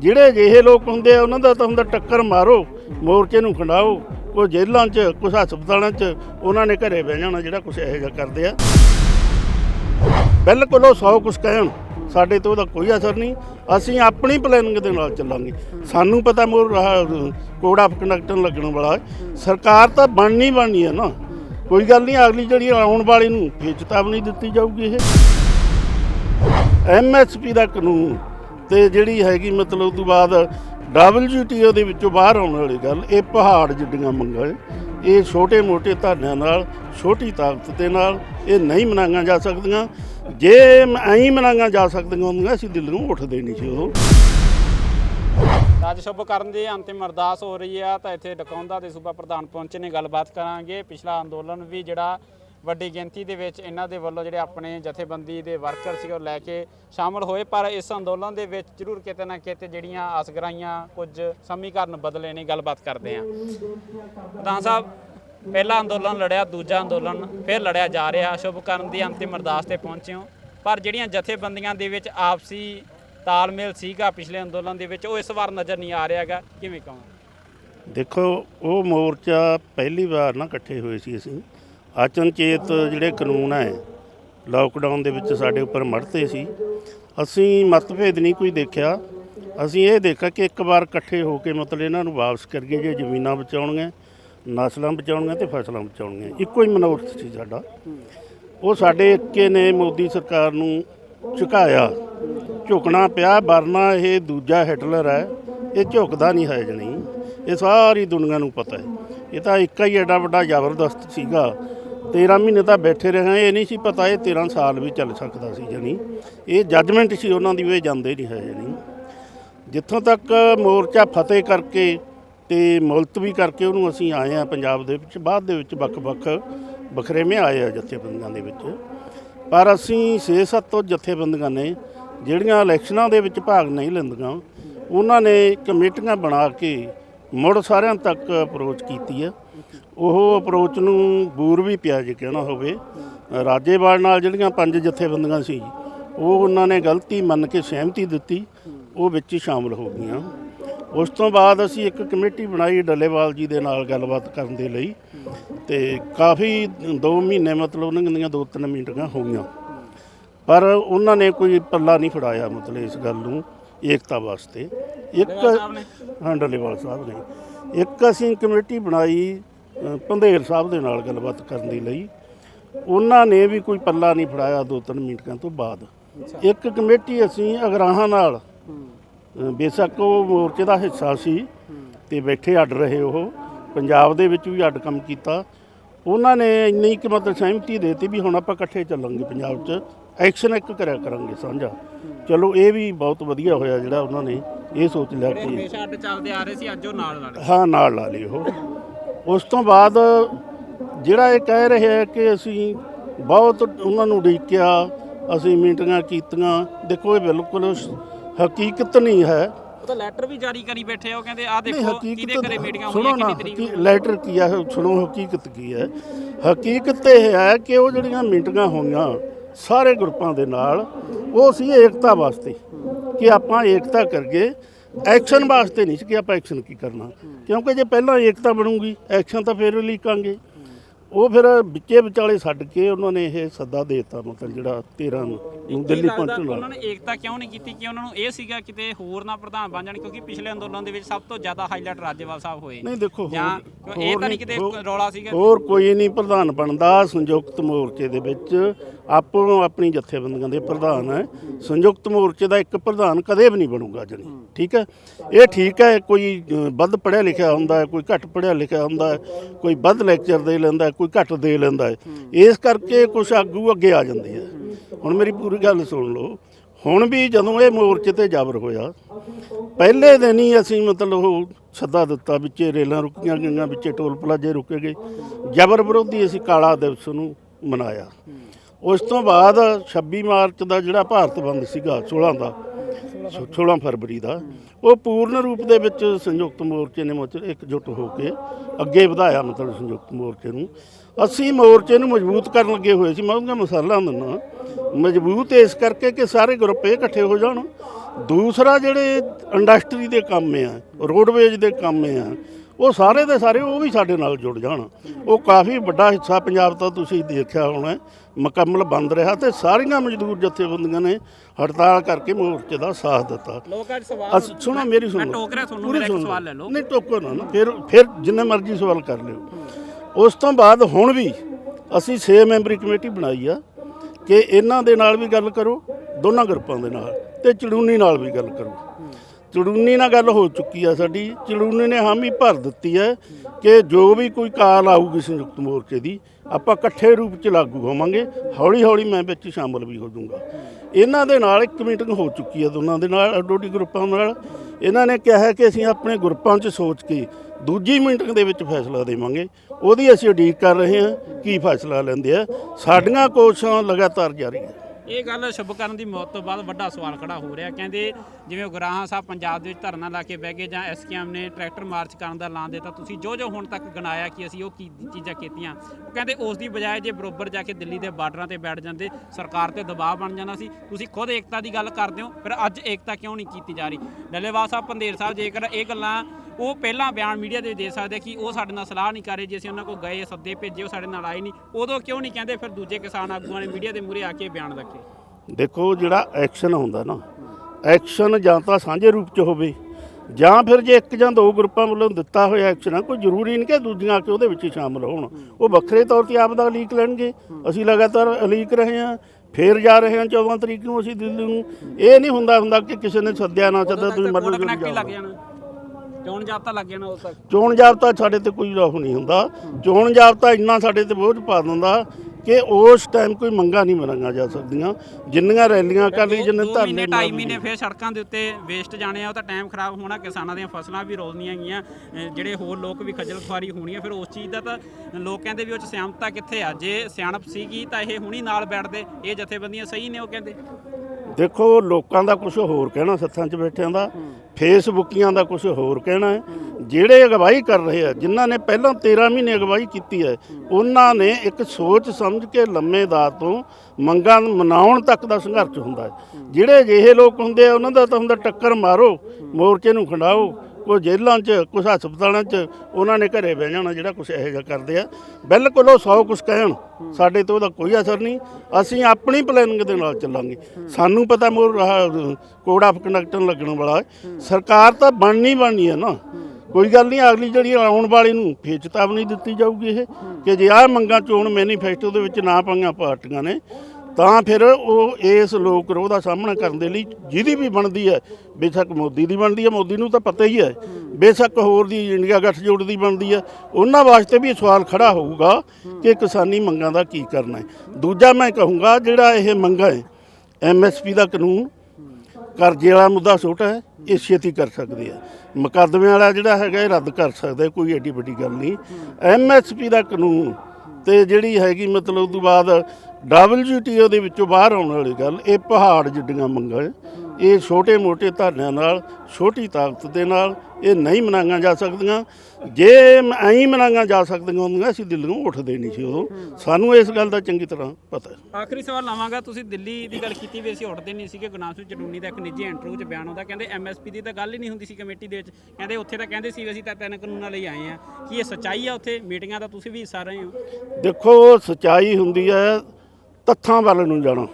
ਜਿਹੜੇ ਅਜਿਹੇ ਲੋਕ ਹੁੰਦੇ ਆ, ਉਹਨਾਂ ਦਾ ਤਾਂ ਹੁੰਦਾ ਟੱਕਰ ਮਾਰੋ, ਮੋਰਚੇ ਨੂੰ ਖੰਡਾਓ ਕੋਈ ਜੇਲ੍ਹਾਂ 'ਚ, ਕੁਛ ਹਸਪਤਾਲਾਂ 'ਚ ਉਹਨਾਂ ਨੇ ਘਰੇ ਬਹਿ ਜਾਣਾ ਜਿਹੜਾ ਕੁਛ ਇਹੋ ਜਿਹਾ ਕਰਦੇ ਆ। ਬਿਲਕੁਲ ਉਹ ਸੌ ਕੁਛ ਕਹਿਣ, ਸਾਡੇ ਤੋਂ ਉਹਦਾ ਕੋਈ ਅਸਰ ਨਹੀਂ, ਅਸੀਂ ਆਪਣੀ ਪਲੈਨਿੰਗ ਦੇ ਨਾਲ ਚੱਲਾਂਗੇ। ਸਾਨੂੰ ਪਤਾ ਮੋਰ ਕੋਡ ਆਫ ਕੰਡਕਟ ਲੱਗਣ ਵਾਲਾ ਸਰਕਾਰ ਤਾਂ ਬਣਨੀ ਬਣਨੀ ਹੈ ਨਾ। ਕੋਈ ਗੱਲ ਨਹੀਂ, ਅਗਲੀ ਜਿਹੜੀ ਆਉਣ ਵਾਲੀ ਨੂੰ ਇਹ ਚੇਤਾਵਨੀ ਦਿੱਤੀ ਜਾਊਗੀ ਇਹ। ਐਮਐਸਪੀ ਦਾ ਕਾਨੂੰਨ ਤੇ ਜਿਹੜੀ ਹੈਗੀ ਮਤਲਬ ਉਸ ਤੋਂ ਬਾਅਦ WTO ਦੇ ਵਿੱਚੋਂ ਬਾਹਰ ਆਉਣ ਵਾਲੀ ਗੱਲ, ਇਹ ਪਹਾੜ ਜਿੱਡੀਆਂ ਮੰਗਾਂ ਇਹ ਛੋਟੇ-ਮੋਟੇ ਧਾਰਨਿਆਂ ਨਾਲ, ਛੋਟੀ ਤਾਕਤ ਦੇ ਨਾਲ ਇਹ ਨਹੀਂ ਮਨਾਈਆਂ ਜਾ ਸਕਦੀਆਂ। ਜੇ ਐਂ ਮਨਾਈਆਂ ਜਾ ਸਕਦੀਆਂ ਹੁੰਦੀਆਂ, ਅਸੀਂ ਦਿਲ ਨੂੰ ਉੱਠਦੇ ਨਹੀਂ ਸੀ ਉਹ। ਅੱਜ ਸ਼ੁਭ ਕਰਨ ਦੀ ਅੰਤਿਮ ਅਰਦਾਸ ਹੋ ਰਹੀ ਆ, ਤਾਂ ਇੱਥੇ ਡਕੌਂਦਾ ਦੇ ਸੂਬਾ ਪ੍ਰਧਾਨ ਪਹੁੰਚੇ ਨੇ, ਗੱਲਬਾਤ ਕਰਾਂਗੇ। ਪਿਛਲਾ ਅੰਦੋਲਨ ਵੀ ਜਿਹੜਾ ਵੱਡੀ ਗਿਣਤੀ ਦੇ ਵਿੱਚ ਇਹਨਾਂ ਦੇ ਵੱਲੋਂ ਜਿਹੜੇ ਆਪਣੇ ਜਥੇਬੰਦੀ ਦੇ ਵਰਕਰ ਸੀ ਉਹ ਲੈ ਕੇ ਸ਼ਾਮਲ ਹੋਏ, ਪਰ ਇਸ ਅੰਦੋਲਨ ਦੇ ਵਿੱਚ ਜ਼ਰੂਰ ਕਿਤੇ ਨਾ ਕਿਤੇ ਜਿਹੜੀਆਂ ਆਸਗਰਾਈਆਂ ਕੁਝ ਸਮੀਕਰਨ ਬਦਲੇ ਨੇ ਗੱਲਬਾਤ ਕਰਦੇ ਆ ਤਾਂ ਸਾਹਿਬ, ਪਹਿਲਾ ਅੰਦੋਲਨ ਲੜਿਆ, ਦੂਜਾ ਅੰਦੋਲਨ ਫਿਰ ਲੜਿਆ ਜਾ ਰਿਹਾ। ਸ਼ੁਭ ਕਰਨ ਦੀ ਅੰਤਿਮ ਅਰਦਾਸ ਤੇ ਪਹੁੰਚਿਓ ਪਰ ਜਿਹੜੀਆਂ ਜਥੇਬੰਦੀਆਂ ਦੇ ਵਿੱਚ ਆਪਸੀ ਤਾਲਮੇਲ ਸੀਗਾ ਪਿਛਲੇ ਅੰਦੋਲਨ ਦੇ ਵਿੱਚ, ਉਹ ਇਸ ਵਾਰ ਨਜ਼ਰ ਨਹੀਂ ਆ ਰਿਹਾਗਾ ਕਿਵੇਂ ਕਹਾਂ ਦੇਖੋ, ਉਹ ਮੋਰਚਾ ਪਹਿਲੀ ਵਾਰ ਨਾ ਇਕੱਠੇ ਹੋਏ ਸੀ ਅਸੀਂ। ਅਚਨਚੇਤ ਜਿਹੜੇ ਕਾਨੂੰਨ ਹੈ ਲਾਕਡਾਊਨ ਦੇ ਵਿੱਚ ਸਾਡੇ ਉੱਪਰ ਮੜਤੇ ਸੀ। ਅਸੀਂ ਮਤਭੇਦ ਨਹੀਂ ਕੋਈ ਦੇਖਿਆ। ਅਸੀਂ ਇਹ ਦੇਖਿਆ ਕਿ ਇੱਕ ਵਾਰ ਇਕੱਠੇ ਹੋ ਕੇ ਮਤਲਬ ਇਹਨਾਂ ਨੂੰ ਵਾਪਸ ਕਰੀਏ, ਜੇ ਜ਼ਮੀਨਾਂ ਬਚਾਉਣੀਆਂ ਨਸਲਾਂ ਬਚਾਉਣੀਆਂ ਤੇ ਫਸਲਾਂ ਬਚਾਉਣਗੀਆਂ। ਇੱਕੋ ਹੀ ਮਨੋਰਥ ਸੀ ਸਾਡਾ। ਉਹ ਸਾਡੇ ਇੱਕੇ ਨੇ ਮੋਦੀ ਸਰਕਾਰ ਨੂੰ ਝੁਕਾਇਆ। ਝੁਕਣਾ ਪਿਆ, ਵਰਨਾ ਇਹ ਦੂਜਾ ਹਿਟਲਰ ਹੈ। ਇਹ ਝੁਕਦਾ ਨਹੀਂ ਹੈ ਜਣੀ। ਇਹ ਸਾਰੀ ਦੁਨੀਆ ਨੂੰ ਪਤਾ ਹੈ। ਇਹ ਤਾਂ ਇੱਕ ਹੀ ਐਡਾ ਵੱਡਾ ਜ਼ਬਰਦਸਤ ਸੀਗਾ। 13 ਮਹੀਨੇ ਤਾਂ ਬੈਠੇ ਰਹੇ ਇਹ ਨਹੀਂ ਸੀ ਪਤਾ ਇਹ 13 ਸਾਲ ਵੀ ਚੱਲ ਸਕਦਾ ਸੀ ਜਣੀ। ਇਹ ਜੱਜਮੈਂਟ ਸੀ ਉਹਨਾਂ ਦੀ ਵੀ ਇਹ ਜਾਂਦੇ ਨਹੀਂ ਹੈ ਜਣੀ। ਜਿੱਥੋਂ ਤੱਕ ਮੋਰਚਾ ਫਤਿਹ ਕਰਕੇ ਤੇ ਮੁਲਤਵੀ ਕਰਕੇ ਉਹਨੂੰ ਅਸੀਂ ਆਏ ਆ ਪੰਜਾਬ ਦੇ ਵਿੱਚ, ਬਾਅਦ ਦੇ ਵਿੱਚ ਵੱਖ-ਵੱਖ ਬਖਰੇਵੇਂ ਆਏ ਆ ਜਥੇਬੰਦੀਆਂ ਦੇ ਵਿੱਚ। ਪਰ ਅਸੀਂ 6-7 ਤੋਂ ਜਥੇਬੰਦੀਆਂ ਨੇ ਜਿਹੜੀਆਂ ਇਲੈਕਸ਼ਨਾਂ ਦੇ ਵਿੱਚ ਭਾਗ ਨਹੀਂ ਲੈਂਦੀਆਂ, ਉਹਨਾਂ ਨੇ ਕਮੇਟੀਆਂ ਬਣਾ ਕੇ ਮੁੜ ਸਾਰਿਆਂ ਤੱਕ ਅਪਰੋਚ ਕੀਤੀ ਹੈ। ਉਹ ਅਪਰੋਚ ਨੂੰ ਬੂਰ ਵੀ ਪਿਆ ਜੇ ਕਹਿਣਾ ਹੋਵੇ। ਰਾਜੇਵਾਲ ਨਾਲ ਜਿਹੜੀਆਂ ਪੰਜ ਜਥੇਬੰਦੀਆਂ ਸੀ, ਉਹ ਉਹਨਾਂ ਨੇ ਗਲਤੀ ਮੰਨ ਕੇ ਸਹਿਮਤੀ ਦਿੱਤੀ, ਉਹ ਵਿੱਚ ਹੀ ਸ਼ਾਮਲ ਹੋ ਗਈਆਂ। ਉਸ ਤੋਂ ਬਾਅਦ ਅਸੀਂ ਇੱਕ ਕਮੇਟੀ ਬਣਾਈ ਡੱਲੇਵਾਲ ਜੀ ਦੇ ਨਾਲ ਗੱਲਬਾਤ ਕਰਨ ਦੇ ਲਈ। ਤੇ ਕਾਫੀ 2 ਮਹੀਨੇ ਮਤਲਬ ਉਹਨਾਂ ਦੀਆਂ ਦੋ ਤਿੰਨ ਮੀਟਿੰਗਾਂ ਹੋ ਗਈਆਂ। ਪਰ ਉਹਨਾਂ ਨੇ ਕੋਈ ਪੱਲਾ ਨਹੀਂ ਫੜਾਇਆ ਮਤਲਬ ਇਸ ਗੱਲ ਨੂੰ। ਏਕਤਾ ਵਾਸਤੇ। ਇੱਕ? ਹਾਂ ਡੱਲੇਵਾਲ ਸਾਹਿਬ ਨੇ। ਇੱਕ ਅਸੀਂ ਕਮੇਟੀ ਬਣਾਈ ਪੰਧੇਰ ਸਾਹਿਬ ਦੇ ਨਾਲ ਗੱਲਬਾਤ ਕਰਨ ਦੇ ਲਈ। ਉਹਨਾਂ ਨੇ ਵੀ ਕੋਈ ਪੱਲਾ ਨਹੀਂ ਫੜਾਇਆ ਦੋ ਤਿੰਨ ਮੀਟਿੰਗਾਂ ਤੋਂ ਬਾਅਦ। ਇੱਕ ਕਮੇਟੀ ਅਸੀਂ ਅਗਰਾਹਾਂ ਨਾਲ ਬੇਸ਼ੱਕ ਉਹ ਮੋਰਚੇ ਦਾ ਹਿੱਸਾ ਸੀ ਤੇ ਬੈਠੇ ਅੱਡ ਰਹੇ ਉਹ। ਪੰਜਾਬ ਦੇ ਵਿੱਚ ਵੀ ਅੱਡ ਕੰਮ ਕੀਤਾ। ਉਹਨਾਂ ਨੇ ਇੰਨੀ ਕਿ ਮਤਲਬ ਸਹਿਮਤੀ ਦੇਤੀ ਵੀ ਹੁਣ ਆਪਾਂ ਇਕੱਠੇ ਚੱਲਾਂਗੇ ਪੰਜਾਬ 'ਚ। ਐਕਸ਼ਨ ਇੱਕ ਕਰਿਆ ਕਰਾਂਗੇ ਸਾਂਝਾ। ਚਲੋ ਇਹ ਵੀ ਬਹੁਤ ਵਧੀਆ ਹੋਇਆ ਜਿਹੜਾ ਉਹਨਾਂ ਨੇ ਇਹ ਸੋਚ ਲਿਆ ਜਿਹੜੇ ਕਿ ਹਮੇਸ਼ਾ ਅੱਡ ਚੱਲਦੇ ਆ ਰਹੇ ਸੀ ਅੱਜ ਉਹ ਨਾਲ ਲੜ ਹਾਂ ਨਾਲ ਲਾ ਲਈ ਉਹ। ਉਸ ਤੋਂ ਬਾਅਦ ਜਿਹੜਾ ਇਹ ਕਹਿ ਰਹੇ ਹੈ ਕਿ ਅਸੀਂ ਬਹੁਤ ਉਹਨਾਂ ਨੂੰ ਉਡੀਕਿਆ ਅਸੀਂ ਮੀਟਿੰਗਾਂ ਕੀਤੀਆਂ। ਦੇਖੋ ਇਹ ਬਿਲਕੁਲ ਸ- ਹਕੀਕਤ ਨਹੀਂ ਹੈ। ਉਹ ਤਾਂ ਲੈਟਰ ਵੀ ਜਾਰੀ ਕਰੀ ਬੈਠੇ ਆ ਉਹ ਕਹਿੰਦੇ ਆ ਦੇਖੋ ਕਿਹਦੇ ਘਰੇ ਮੀਟਿੰਗਾਂ ਹੋਈਆਂ ਨਾ ਕਿੰਨੀ ਤਰੀਕ ਹਕੀ- ਲੈਟਰ ਕੀ ਹੈ? ਸੁਣੋ ਹਕੀਕਤ ਕੀ ਹੈ? ਹਕੀਕਤ ਇਹ ਹੈ ਕਿ ਉਹ ਜਿਹੜੀਆਂ ਮੀਟਿੰਗਾਂ ਹੋਈਆਂ ਸਾਰੇ ਗਰੁੱਪਾਂ ਦੇ ਨਾਲ ਉਹ ਸੀ ਏਕਤਾ ਵਾਸਤੇ ਕਿ ਆਪਾਂ ਏਕਤਾ ਕਰਗੇ ਐਕਸ਼ਨ ਵਾਸਤੇ ਨਹੀਂ ਸੀ ਕਿ ਆਪਾਂ ਐਕਸ਼ਨ ਕੀ ਕਰਨਾ। ਕਿਉਂਕਿ ਜੇ ਪਹਿਲਾਂ ਏਕਤਾ ਬਣੂਗੀ ਐਕਸ਼ਨ ਤਾਂ ਫਿਰ ਲੀਕਾਂਗੇ ਉਹ ਫਿਰ ਵਿੱਚੇ ਵਿਚਾਲੇ ਛੱਡ ਕੇ ਉਹਨਾਂ ਨੇ ਇਹ ਸੱਦਾ ਦੇਤਾ ਮਤਲਬ ਜਿਹੜਾ 13 ਨੂੰ ਦਿੱਲੀ ਪਹੁੰਚਣ ਉਹਨਾਂ ਵਾਲਾ। ਨੇ ਏਕਤਾ ਕਿਉਂ ਨਹੀਂ ਕੀਤੀ? ਕਿ ਉਹਨਾਂ ਨੂੰ ਇਹ ਸੀਗਾ ਕਿਤੇ ਹੋਰ ਨਾ ਪ੍ਰਧਾਨ ਬਣ ਜਾਣ ਕਿਉਂਕਿ ਪਿਛਲੇ ਅੰਦੋਲਨ ਦੇ ਵਿੱਚ ਸਭ ਤੋਂ ਜ਼ਿਆਦਾ ਹਾਈਲਾਈਟ ਰਾਜੇਵਾਲ ਸਾਹਿਬ ਹੋਏ। ਨਹੀਂ ਦੇਖੋ ਜਾਂ ਇਹ ਤਾਂ ਨਹੀਂ ਕਿਤੇ ਰੌਲਾ ਸੀਗਾ? ਹੋਰ ਕੋਈ ਨਹੀਂ ਪ੍ਰਧਾਨ ਬਣਦਾ ਸੰਯੁਕਤ ਮੋਰਚੇ ਦੇ ਵਿੱਚ। ਆਪੋ ਆਪਣੀ ਜਥੇਬੰਦੀਆਂ ਦੇ ਪ੍ਰਧਾਨ ਹੈ। ਸੰਯੁਕਤ ਮੋਰਚੇ ਦਾ ਇੱਕ ਪ੍ਰਧਾਨ ਕਦੇ ਵੀ ਨਹੀਂ ਬਣੂਗਾ ਜਣੀ। ਠੀਕ ਹੈ? ਇਹ ਠੀਕ ਹੈ, ਕੋਈ ਵੱਧ ਪੜ੍ਹਿਆ ਲਿਖਿਆ ਹੁੰਦਾ ਕੋਈ ਘੱਟ ਪੜ੍ਹਿਆ ਲਿਖਿਆ ਹੁੰਦਾ ਕੋਈ ਵੱਧ ਲੈਕਚਰ ਦੇ ਲੈਂਦਾ ਕੋਈ ਘੱਟ ਦੇ ਲੈਂਦਾ ਹੈ। ਇਸ ਕਰਕੇ ਕੁਝ ਆਗੂ ਅੱਗੇ ਆ ਜਾਂਦੇ ਆ ਹੁਣ ਮੇਰੀ ਪੂਰੀ ਗੱਲ ਸੁਣ ਲਓ। ਹੁਣ ਵੀ ਜਦੋਂ ਇਹ ਮੋਰਚੇ ਤੇ ਜ਼ਬਰ ਹੋਇਆ, ਪਹਿਲੇ ਦਿਨ ਹੀ ਅਸੀਂ ਮਤਲਬ ਉਹ ਸੱਦਾ ਦਿੱਤਾ ਵਿੱਚੇ ਰੇਲਾਂ ਰੁਕੀਆਂ ਗਈਆਂ, ਵਿੱਚੇ ਟੋਲ ਪਲਾਜੇ ਰੁਕੇ ਗਏ। ਜ਼ਬਰ ਵਿਰੋਧੀ ਅਸੀਂ ਕਾਲਾ ਦਿਵਸ ਨੂੰ ਮਨਾਇਆ। ਉਸ ਤੋਂ ਬਾਅਦ 26 ਮਾਰਚ ਦਾ ਜਿਹੜਾ ਭਾਰਤ ਬੰਦ ਸੀਗਾ 16 ਦਾ 16 ਫਰਵਰੀ ਦਾ, ਉਹ ਪੂਰਨ ਰੂਪ ਦੇ ਵਿੱਚ ਸੰਯੁਕਤ ਮੋਰਚੇ ਨੇ ਮੋਰਚੇ ਇਕਜੁੱਟ ਹੋ ਕੇ ਅੱਗੇ ਵਧਾਇਆ, ਮਤਲਬ ਸੰਯੁਕਤ ਮੋਰਚੇ ਨੂੰ। ਅਸੀਂ ਮੋਰਚੇ ਨੂੰ ਮਜ਼ਬੂਤ ਕਰਨ ਲੱਗੇ ਹੋਏ ਸੀ, ਮੈਂ ਉਹਦਾ ਮਸਾਲਾ ਦਿੰਦਾ ਮਜ਼ਬੂਤ ਇਸ ਕਰਕੇ ਕਿ ਸਾਰੇ ਗਰੁੱਪ ਇਕੱਠੇ ਹੋ ਜਾਣ। ਦੂਸਰਾ ਜਿਹੜੇ ਇੰਡਸਟਰੀ ਦੇ ਕੰਮ ਆ, ਰੋਡਵੇਜ ਦੇ ਕੰਮ ਆ ਉਹ ਸਾਰੇ ਦੇ ਸਾਰੇ ਉਹ ਵੀ ਸਾਡੇ ਨਾਲ ਜੁੜ ਜਾਣ। ਉਹ ਕਾਫੀ ਵੱਡਾ ਹਿੱਸਾ ਪੰਜਾਬ ਦਾ ਤੁਸੀਂ ਦੇਖਿਆ ਹੋਣਾ ਮੁਕੰਮਲ ਬੰਦ ਰਿਹਾ ਤੇ ਸਾਰੀਆਂ ਮਜ਼ਦੂਰ ਜਥੇਬੰਦੀਆਂ ਨੇ ਹੜਤਾਲ ਕਰਕੇ ਮੋਰਚੇ ਦਾ ਸਾਥ ਦਿੱਤਾ। ਲੋਕ ਅੱਜ ਸਵਾਲ ਅਸ ਸੁਣੋ ਮੇਰੀ ਸੁਣੋ। ਮੈਂ ਟੋਕ ਰਿਹਾ ਤੁਹਾਨੂੰ, ਪੂਰੀ ਮੇਰਾ ਇੱਕ ਸੁਣੋ। ਸਵਾਲ ਲੈ ਲਓ। ਨਹੀਂ ਟੋਕੋ ਨਾ ਨਾ, ਫਿਰ ਫਿਰ ਜਿੰਨੇ ਮਰਜ਼ੀ ਸਵਾਲ ਕਰ ਲਿਓ। ਉਸ ਤੋਂ ਬਾਅਦ ਹੁਣ ਵੀ ਅਸੀਂ 6 ਮੈਂਬਰੀ ਕਮੇਟੀ ਬਣਾਈ ਆ ਕਿ ਇਹਨਾਂ ਦੇ ਨਾਲ ਵੀ ਗੱਲ ਕਰੋ ਦੋਨਾਂ ਗਰੁੱਪਾਂ ਦੇ ਨਾਲ ਤੇ ਚੜੂਨੀ ਨਾਲ ਵੀ ਗੱਲ ਕਰੋ। ਚੜੂਨੀ ਨਾਲ ਗੱਲ ਹੋ ਚੁੱਕੀ ਆ ਸਾਡੀ। ਚੜੂਨੀ ਨੇ ਹਾਮੀ ਭਰ ਦਿੱਤੀ ਹੈ ਕਿ ਜੋ ਵੀ ਕੋਈ ਕਾਲ ਆਊਗੀ ਸੰਯੁਕਤ ਮੋਰਚੇ ਦੀ, ਆਪਾਂ ਇਕੱਠੇ ਰੂਪ ਚ ਲਾਗੂ ਹੋਵਾਂਗੇ। ਹੌਲੀ ਹੌਲੀ ਮੈਂ ਵਿੱਚ ਸ਼ਾਮਲ ਵੀ ਹੋ ਜਾਊਂਗਾ। ਇਹਨਾਂ ਦੇ ਨਾਲ ਇੱਕ ਮੀਟਿੰਗ ਹੋ ਚੁੱਕੀ ਹੈ ਦੋਨਾਂ ਦੇ ਨਾਲ ਅਡੋਡੀ ਗਰੁੱਪਾਂ ਨਾਲ। ਇਹਨਾਂ ਨੇ ਕਿਹਾ ਹੈ ਕਿ ਅਸੀਂ ਆਪਣੇ ਗਰੁੱਪਾਂ 'ਚ ਸੋਚ ਕੇ ਦੂਜੀ ਮੀਟਿੰਗ ਦੇ ਵਿੱਚ ਫੈਸਲਾ ਦੇਵਾਂਗੇ। ਉਹਦੀ ਅਸੀਂ ਉਡੀਕ ਕਰ ਰਹੇ ਹਾਂ, ਕੀ ਫੈਸਲਾ ਲੈਂਦੇ ਆ। ਸਾਡੀਆਂ ਕੋਸ਼ਿਸ਼ਾਂ ਲਗਾਤਾਰ ਜਾਰੀ ਹੈ। ਇਹ ਗੱਲ ਸ਼ੁਭਕਰਨ ਦੀ ਮੌਤ ਤੋਂ ਬਾਅਦ ਵੱਡਾ ਸਵਾਲ ਖੜਾ ਹੋ ਰਿਹਾ। ਕਹਿੰਦੇ ਜਿਵੇਂ ਉਗਰਾਹਾਂ ਸਾਹਿਬ ਪੰਜਾਬ ਦੇ ਵਿੱਚ ਧਰਨਾ ਲਾ ਕੇ ਬਹਿ ਗਏ ਜਾਂ ਐਸਕੇਐਮ ਨੇ ਟਰੈਕਟਰ ਮਾਰਚ ਕਰਨ ਦਾ ਐਲਾਨ ਦਿੱਤਾ, ਤੁਸੀਂ ਜੋ ਜੋ ਹੁਣ ਤੱਕ ਗਣਾਇਆ ਕਿ ਅਸੀਂ ਉਹ ਕੀ ਚੀਜ਼ਾਂ ਕੀਤੀਆਂ। ਉਹ ਕਹਿੰਦੇ ਉਸ ਦੀ ਬਜਾਏ ਜੇ ਬਰੋਬਰ ਜਾ ਕੇ ਦਿੱਲੀ ਦੇ ਬਾਰਡਰਾਂ ਤੇ ਬੈਠ ਜਾਂਦੇ, ਸਰਕਾਰ ਤੇ ਦਬਾਅ ਬਣ ਜਾਣਾ ਸੀ। ਤੁਸੀਂ ਖੁਦ ਏਕਤਾ ਦੀ ਗੱਲ ਕਰਦੇ ਹੋ, ਫਿਰ ਅੱਜ ਏਕਤਾ ਕਿਉਂ ਨਹੀਂ ਕੀਤੀ ਜਾ ਰਹੀ? ਡੱਲੇਵਾਲ ਸਾਹਿਬ ਪੰਦੇਰ ਸਾਹਿਬ, ਜੇਕਰ ਇਹ ਗੱਲਾਂ ਉਹ ਪਹਿਲਾਂ ਬਿਆਨ ਮੀਡੀਆ ਦੇ ਦੇ ਸਕਦੇ ਕਿ ਉਹ ਸਾਡੇ ਨਾਲ ਸਲਾਹ ਨਹੀਂ ਕਰ ਰਹੇ ਜੇ ਅਸੀਂ ਉਹਨਾਂ ਕੋਲ ਗਏ ਸੱਦੇ ਭੇਜੇ ਉਹ ਸਾਡੇ ਨਾਲ ਆਏ ਨਹੀਂ ਉਦੋਂ ਕਿਉਂ ਨਹੀਂ ਕਹਿੰਦੇ ਫਿਰ ਦੂਜੇ ਕਿਸਾਨ ਆਗੂਆਂ ਨੇ ਮੀਡੀਆ ਦੇ ਮੂਹਰੇ ਆ ਕੇ ਬਿਆਨ ਰੱਖੇ। ਦੇਖੋ ਜਿਹੜਾ ਐਕਸ਼ਨ ਹੁੰਦਾ ਨਾ ਐਕਸ਼ਨ ਜਾਂ ਤਾਂ ਸਾਂਝੇ ਰੂਪ 'ਚ ਹੋਵੇ ਜਾਂ ਫਿਰ ਜੇ ਇੱਕ ਜਾਂ ਦੋ ਗਰੁੱਪਾਂ ਵੱਲੋਂ ਦਿੱਤਾ ਹੋਇਆ ਐਕਸ਼ਨ ਆ ਕੋਈ ਜ਼ਰੂਰੀ ਨਹੀਂ ਕਿ ਦੂਜੀਆਂ ਆ ਕੇ ਉਹਦੇ ਵਿੱਚ ਸ਼ਾਮਲ ਹੋਣ। ਉਹ ਵੱਖਰੇ ਤੌਰ ਤੇ ਆਪ ਦਾ ਲੀਕ ਲੈਣਗੇ। ਅਸੀਂ ਲਗਾਤਾਰ ਲੀਕ ਰਹੇ ਹਾਂ ਫੇਰ ਜਾ ਰਹੇ ਹਾਂ 14 ਤਰੀਕ ਨੂੰ ਅਸੀਂ ਦਿੱਲੀ ਨੂੰ। ਇਹ ਨਹੀਂ ਹੁੰਦਾ ਹੁੰਦਾ ਕਿ ਕਿਸੇ ਨੇ ਸੱਦਿਆ ਨਾ ਸੱਦਿਆ ਤੁਸੀਂ ਮਤਲਬ ਹੀ ਲੱਗ ਜਾਣਾ। ਚੋਣ ਜਾਬਤਾ ਲੱਗ ਜਾਣਾ ਉਸ ਤੱਕ? ਚੋਣ ਜਾਬਤਾ ਸਾਡੇ ਤੇ ਕੋਈ ਰਾਹ ਨਹੀਂ ਹੁੰਦਾ। ਚੋਣ ਜਾਬਤਾ ਇੰਨਾ ਸਾਡੇ ਤੇ ਬੋਝ ਪਾ ਦਿੰਦਾ ਕਿ ਉਸ ਟਾਈਮ ਕੋਈ ਮੰਗਾਂ ਨਹੀਂ ਮੰਨੀਆਂ ਜਾ ਸਕਦੀਆਂ। ਜਿੰਨੀਆਂ ਰੈਲੀਆਂ ਕਰ ਲਈ ਜਿੰਨੇ ਧਰਨੇ ਮਹੀਨੇ ਢਾਈ। ਮਹੀਨੇ ਫੇਰ ਸੜਕਾਂ ਦੇ ਉੱਤੇ ਵੇਸਟ ਜਾਣੇ ਆ ਉਹ ਤਾਂ ਟਾਈਮ ਖਰਾਬ ਹੋਣਾ ਕਿਸਾਨਾਂ ਦੀਆਂ ਫਸਲਾਂ ਵੀ ਰੋਲਣੀਆਂ ਗਈਆਂ ਜਿਹੜੇ ਹੋਰ ਲੋਕ ਵੀ ਖੱਜਲ ਖੁਆਰੀ ਹੋਣੀ ਆ ਫਿਰ ਉਸ ਚੀਜ਼ ਦਾ ਤਾਂ ਲੋਕ ਕਹਿੰਦੇ ਵੀ ਉਹ ਚ ਸਿਆਣਪਤਾ ਕਿੱਥੇ ਆ? ਜੇ ਸਿਆਣਪ ਸੀਗੀ ਤਾਂ ਇਹ ਹੁਣੀ ਨਾਲ ਬੈਠਦੇ ਇਹ ਜਥੇਬੰਦੀਆਂ ਸਹੀ ਨੇ ਉਹ ਕਹਿੰਦੇ? ਦੇਖੋ ਲੋਕਾਂ ਦਾ ਕੁਝ ਹੋਰ ਕਹਿਣਾ ਸੱਥਾਂ 'ਚ ਬੈਠਿਆਂ ਦਾ। ਫੇਸਬੁੱਕੀਆਂ ਦਾ ਕੁਝ ਹੋਰ ਕਹਿਣਾ ਹੈ। ਜਿਹੜੇ ਅਗਵਾਈ ਕਰ ਰਹੇ ਆ ਜਿਨ੍ਹਾਂ ਨੇ ਪਹਿਲਾਂ 13 ਮਹੀਨੇ ਅਗਵਾਈ ਕੀਤੀ ਹੈ ਉਹਨਾਂ ਨੇ ਇੱਕ ਸੋਚ ਸਮਝ ਕੇ ਲੰਮੇ ਦਾ ਤੋਂ ਮੰਗਾਂ ਮਨਾਉਣ ਤੱਕ ਦਾ ਸੰਘਰਸ਼ ਹੁੰਦਾ ਹੈ। ਜਿਹੜੇ ਅਜਿਹੇ ਲੋਕ ਹੁੰਦੇ ਆ ਉਹਨਾਂ ਦਾ ਤਾਂ ਹੁੰਦਾ ਟੱਕਰ ਮਾਰੋ ਮੋਰਚੇ ਨੂੰ ਖੰਡਾਓ। ਕੋਈ ਜੇਲ੍ਹਾਂ 'ਚ, ਕੁਛ ਹਸਪਤਾਲਾਂ 'ਚ ਉਹਨਾਂ ਨੇ ਘਰੇ ਬਹਿ ਜਾਣਾ ਜਿਹੜਾ ਕੁਛ ਇਹੋ ਜਿਹਾ ਕਰਦੇ ਆ। ਬਿਲਕੁਲ ਉਹ 100 ਕੁਛ ਕਹਿਣ, ਸਾਡੇ ਤੋਂ ਉਹਦਾ ਕੋਈ ਅਸਰ ਨਹੀਂ। ਅਸੀਂ ਆਪਣੀ ਪਲੈਨਿੰਗ ਦੇ ਨਾਲ ਚੱਲਾਂਗੇ। ਸਾਨੂੰ ਪਤਾ ਮੋਰ ਕੋਡ ਆਫ ਕੰਡਕਟਨ ਲੱਗਣ ਵਾਲਾ ਸਰਕਾਰ ਤਾਂ ਬਣਨੀ ਬਣਨੀ ਹੈ ਨਾ। ਕੋਈ ਗੱਲ ਨਹੀਂ, ਅਗਲੀ ਜਿਹੜੀ ਆਉਣ ਵਾਲੀ ਨੂੰ ਫੇਰ ਚੇਤਾਵਨੀ ਦਿੱਤੀ ਜਾਊਗੀ ਇਹ, ਕਿ ਜੇ ਆਹ ਮੰਗਾਂ ਚੋਣ ਮੈਨੀਫੈਸਟੋ ਦੇ ਵਿੱਚ ਨਾ ਪਾਈਆਂ ਪਾਰਟੀਆਂ ਨੇ ਤਾਂ ਫਿਰ ਉਹ ਇਸ ਲੋਕ ਰੋਹ ਦਾ ਸਾਹਮਣਾ ਕਰਨ ਦੇ ਲਈ ਜਿਹਦੀ ਵੀ ਬਣਦੀ ਹੈ, ਬੇਸ਼ੱਕ ਮੋਦੀ ਦੀ ਬਣਦੀ ਹੈ, ਮੋਦੀ ਨੂੰ ਤਾਂ ਪਤਾ ਹੀ ਹੈ। ਬੇਸ਼ੱਕ ਹੋਰ ਦੀ ਇੰਡੀਆ ਗੱਠਜੋੜ ਦੀ ਬਣਦੀ ਹੈ। ਉਹਨਾਂ ਵਾਸਤੇ ਵੀ ਸਵਾਲ ਖੜਾ ਹੋਊਗਾ ਕਿ ਕਿਸਾਨੀ ਮੰਗਾਂ ਦਾ ਕੀ ਕਰਨਾ ਹੈ। ਦੂਜਾ ਮੈਂ ਕਹੂੰਗਾ, ਜਿਹੜਾ ਇਹ ਮੰਗਾਂ ਹੈ ਐਮਐਸਪੀ ਦਾ ਕਾਨੂੰਨ, ਕਰਜ਼ੇ ਵਾਲਾ ਮੁੱਦਾ ਛੋਟਾ ਹੈ, ਇਹ ਛੇਤੀ ਕਰ ਸਕਦੇ ਆ। ਮੁਕੱਦਮੇ ਵਾਲਾ ਜਿਹੜਾ ਹੈਗਾ, ਇਹ ਰੱਦ ਕਰ ਸਕਦਾ ਕੋਈ ਏਡੀ ਵੱਡੀ ਗੱਲ ਨਹੀਂ। ਐਮਐਸਪੀ ਦਾ ਕਾਨੂੰਨ ਤੇ ਜਿਹੜੀ ਹੈਗੀ ਮਤਲਬ ਉਸ ਤੋਂ ਬਾਅਦ ਡਬਲਯੂਟੀਓ ਦੇ ਵਿੱਚੋਂ ਬਾਹਰ ਆਉਣ ਵਾਲੀ ਗੱਲ, ਇਹ ਪਹਾੜ ਜਿੱਡੀਆਂ ਮੰਗਾਂ ਹੈ। ਇਹ ਛੋਟੇ-ਮੋਟੇ ਧਰਨਿਆਂ ਨਾਲ ਛੋਟੀ ਤਾਕਤ ਦੇ ਨਾਲ ਇਹ ਨਹੀਂ ਮਨਾਈਆਂ ਜਾ ਸਕਦੀਆਂ। ਜੇ ਐਂ ਮਨਾਈਆਂ ਜਾ ਸਕਦੀਆਂ ਹੁੰਦੀਆਂ ਅਸੀਂ ਦਿੱਲੀੋਂ ਉੱਠਦੇ ਨਹੀਂ ਸੀ ਉਦੋਂ। ਸਾਨੂੰ ਇਸ ਗੱਲ ਦਾ ਚੰਗੀ ਤਰ੍ਹਾਂ ਪਤਾ ਹੈ। ਆਖਰੀ ਸਵਾਲ ਲਾਵਾਂਗਾ ਤੁਸੀਂ ਦਿੱਲੀ ਦੀ ਗੱਲ ਕੀਤੀ ਵੀ ਅਸੀਂ ਉੱਠਦੇ ਨਹੀਂ ਸੀਗੇ। ਗੁਰਨਾਮ ਸਿੰਘ ਚਟੂਨੀ ਦਾ ਇੱਕ ਨਿੱਜੀ ਇੰਟਰਵਿਊ 'ਚ ਬਿਆਨ ਆਉਂਦਾ ਕਹਿੰਦੇ ਐਮਐਸਪੀ ਦੀ ਤਾਂ ਗੱਲ ਹੀ ਨਹੀਂ ਹੁੰਦੀ ਸੀ ਕਮੇਟੀ ਦੇ ਵਿੱਚ। ਕਹਿੰਦੇ ਉੱਥੇ ਤਾਂ ਕਹਿੰਦੇ ਸੀ ਵੀ ਅਸੀਂ ਤਾਂ ਤਿੰਨ ਕਾਨੂੰਨਾਂ ਲਈ ਆਏ ਆ ਕੀ ਇਹ ਸੱਚਾਈ ਆ ਉੱਥੇ? ਮੀਟਿੰਗਾਂ ਦਾ ਤੁਸੀਂ ਵੀ ਹਿੱਸਾ ਰਹੇ ਹੋ। ਦੇਖੋ ਸਚਾਈ ਹੁੰਦੀ ਹੈ ਤੱਥਾਂ ਵੱਲ ਨੂੰ ਜਾਣਾ।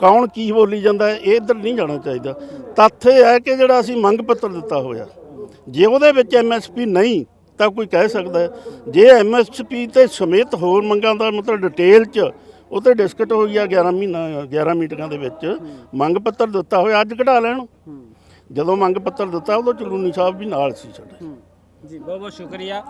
ਕੌਣ ਕੀ ਬੋਲੀ ਜਾਂਦਾ ਇਹ ਇੱਧਰ ਨਹੀਂ ਜਾਣਾ ਚਾਹੀਦਾ। ਤੱਥ ਇਹ ਹੈ ਕਿ ਜਿਹੜਾ ਅਸੀਂ ਮੰਗ ਪੱਤਰ ਦਿੱਤਾ ਹੋਇਆ, ਜੇ ਉਹਦੇ ਵਿੱਚ ਐਮਐਸਪੀ ਨਹੀਂ, ਤਾਂ ਕੋਈ ਕਹਿ ਸਕਦਾ ਹੈ। ਜੇ ਐਮਐਸਪੀ ਤੇ ਸਮੇਤ ਹੋਰ ਮੰਗਾਂ ਦਾ ਮਤਲਬ ਡਿਟੇਲ 'ਚ ਉਹ ਤੇ ਡਿਸਕਟ ਹੋਈ ਆ 11 ਮਹੀਨਾ 11 ਮੀਟਿੰਗਾਂ ਦੇ ਵਿੱਚ, ਮੰਗ ਪੱਤਰ ਦਿੱਤਾ ਹੋਇਆ, ਅੱਜ ਕਢਾ ਲੈਣ। ਜਦੋਂ ਮੰਗ ਪੱਤਰ ਦਿੱਤਾ, ਉਦੋਂ ਚਲੂਨੀ ਸਾਹਿਬ ਵੀ ਨਾਲ ਸੀ ਸਾਡੇ। ਜੀ ਬਹੁਤ ਬਹੁਤ ਸ਼ੁਕਰੀਆ।